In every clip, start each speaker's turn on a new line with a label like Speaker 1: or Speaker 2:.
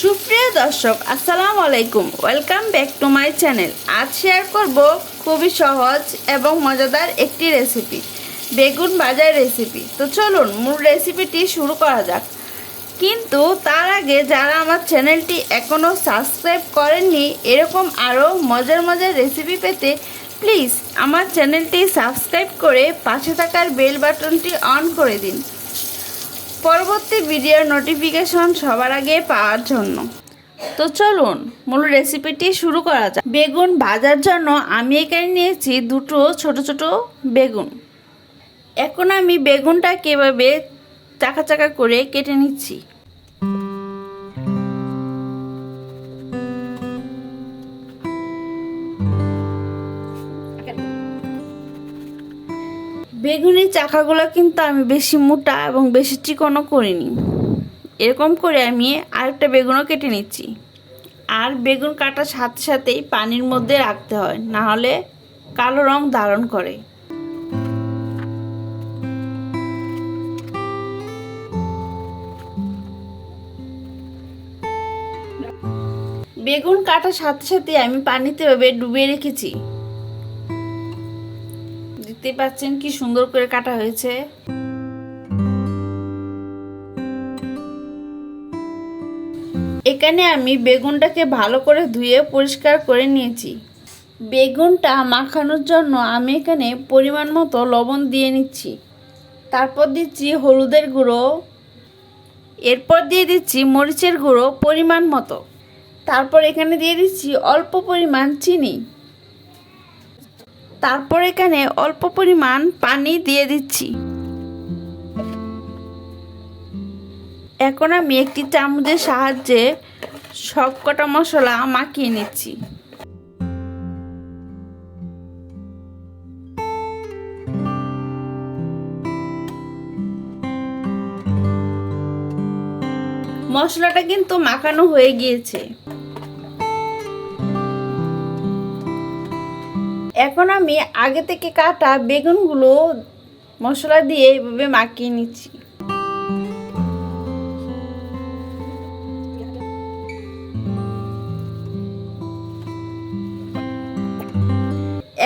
Speaker 1: সুপ্রিয় দর্শক, আসসালামু আলাইকুম। Welcome back to my channel আজ শেয়ার করব খুবই সহজ এবং মজাদার একটি রেসিপি বেগুন ভাজার রেসিপি তো চলুন, মূল রেসিপিটি শুরু করা যাক। কিন্তু তার আগে যারা আমার চ্যানেলটি এখনও সাবস্ক্রাইব করেননি, এরকম আরও মজার মজার রেসিপি পেতে প্লিজ আমার চ্যানেলটি সাবস্ক্রাইব করে পাশে থাকার বেল বাটনটি অন করে দিন। পরবর্তী ভিডিওর নোটিফিকেশন সবার আগে পাওয়ার জন্য। তো চলুন, মূল রেসিপিটি শুরু করা যাক। বেগুন ভাজার জন্য আমি এখানে নিয়েছি দুটো ছোট ছোট বেগুন। এখন আমি বেগুনটা কীভাবে চাকা চাকা করে কেটে নিচ্ছি। বেগুনের চাকাগুলো কিন্তু আমি বেশি মোটা এবং বেশি চিকনও করিনি। এরকম করে আমি আরেকটা বেগুনও কেটে নিচ্ছি। আর বেগুন কাটার সাথে সাথেই পানির মধ্যে রাখতে হয়, না হলে কালো রং ধারণ করে। বেগুন কাটার সাথে সাথে আমি পানিতে ডুবিয়ে রেখেছি। দেখতে পাচ্ছেন কি সুন্দর করে কাটা হয়েছে। এখানে আমি বেগুনটাকে ভালো করে ধুয়ে পরিষ্কার করে নিয়েছি। বেগুনটা মাখানোর জন্য আমি এখানে পরিমাণ মতো লবণ দিয়ে নিচ্ছি। তারপর দিচ্ছি হলুদের গুঁড়ো। এরপর দিয়ে দিচ্ছি মরিচের গুঁড়ো পরিমাণ মতো। তারপর এখানে দিয়ে দিচ্ছি অল্প পরিমাণ চিনি। তারপর এখানে অল্প পরিমাণ পানি দিয়ে দিচ্ছি। এখন আমি একটি চামচের সাহায্যে সব কটা মশলা মাখিয়ে নিচ্ছি। মশলাটা কিন্তু মাখানো হয়ে গিয়েছে। এখন আমি আগে থেকে কাটা বেগুনগুলো মশলা দিয়ে এইভাবে মাখিয়ে নিচ্ছি।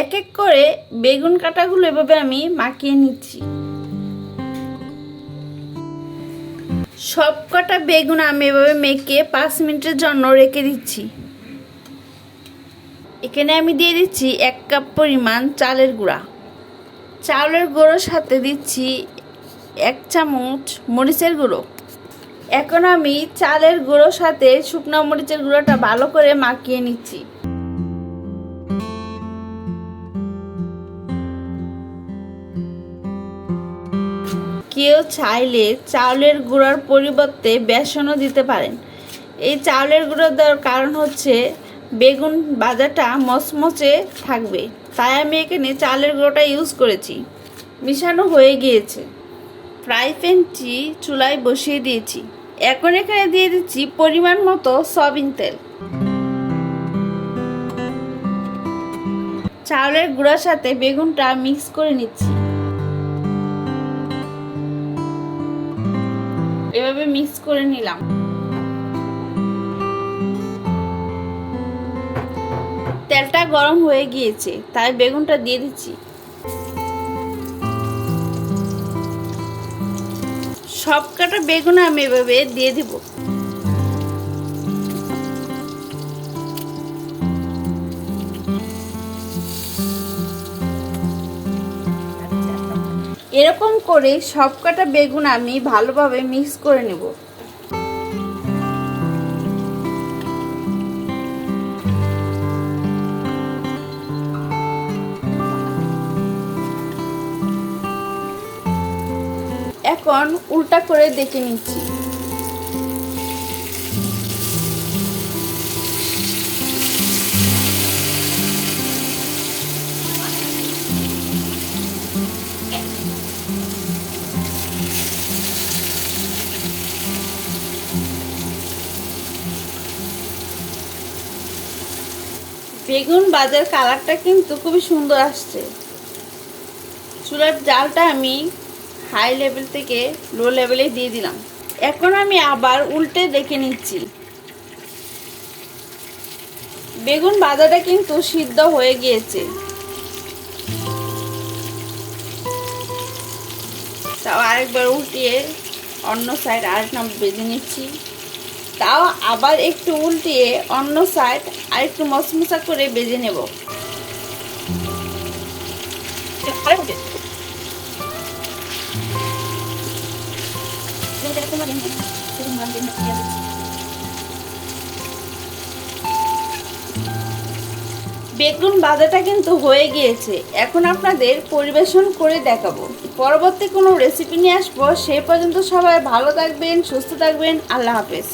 Speaker 1: এক এক করে বেগুন কাটাগুলো এভাবে আমি মাখিয়ে নিচ্ছি। সব কটা বেগুন আমি এভাবে মেখে পাঁচ মিনিটের জন্য রেখে দিচ্ছি। এখানে আমি দিয়ে দিচ্ছি এক কাপ পরিমাণ চালের গুঁড়া। চাউলের গুঁড়োর সাথে দিচ্ছি এক চামচ মরিচের গুঁড়ো। এখন আমি চালের গুঁড়োর সাথে শুকনো মরিচের গুঁড়োটা ভালো করে মাখিয়ে নিচ্ছি। কেউ চাইলে চাউলের গুঁড়োর পরিবর্তে বেসনও দিতে পারেন। এই চাউলের গুঁড়ো দেওয়ার কারণ হচ্ছে বেগুন ভাজাটা মচমচে থাকবে। তাই আমি এখানে চালের গুঁড়োটা ইউজ করেছি। মিশানো হয়ে গিয়েছে। ফ্রাই প্যানটি চুলায় বসিয়ে দিয়েছি। এখন এখানে দিয়ে দিচ্ছি পরিমাণ মতো সয়াবিন তেল। চাউলের গুঁড়োর সাথে বেগুনটা মিক্স করে নিচ্ছি। এভাবে মিক্স করে নিলাম। তেলটা গরম হয়ে গিয়েছে, তাই বেগুনটা দিয়ে দিচ্ছি। সব কাটা বেগুন আমি এভাবে দিয়ে দিব। এরকম করে সব কাটা বেগুন আমি ভালোভাবে মিক্স করে নেব। এখন উল্টা করে দেখে নিচ্ছি। বেগুন বাজার কালারটা কিন্তু খুবই সুন্দর আসছে। চুলার জালটা আমি হাই লেভেল থেকে লো লেভেলে দিয়ে দিলাম। এখন আমি আবার উল্টে দেখে নিচ্ছি। বেগুন ভাজাটা কিন্তু সিদ্ধ হয়ে গিয়েছে। তাও আরেকবার উল্টিয়ে অন্য সাইড আরেক নম্বর বেজে নিচ্ছি। তাও আবার একটু উল্টিয়ে অন্য সাইড আরেকটু মশমশা করে বেজে নেব। বেগুন ভাজাটা কিন্তু হয়ে গিয়েছে। এখন আপনাদের পরিবেশন করে দেখাবো। পরবর্তী কোনো রেসিপি নিয়ে আসব। সে পর্যন্ত সবাই ভালো থাকবেন, সুস্থ থাকবেন। আল্লাহ হাফেজ।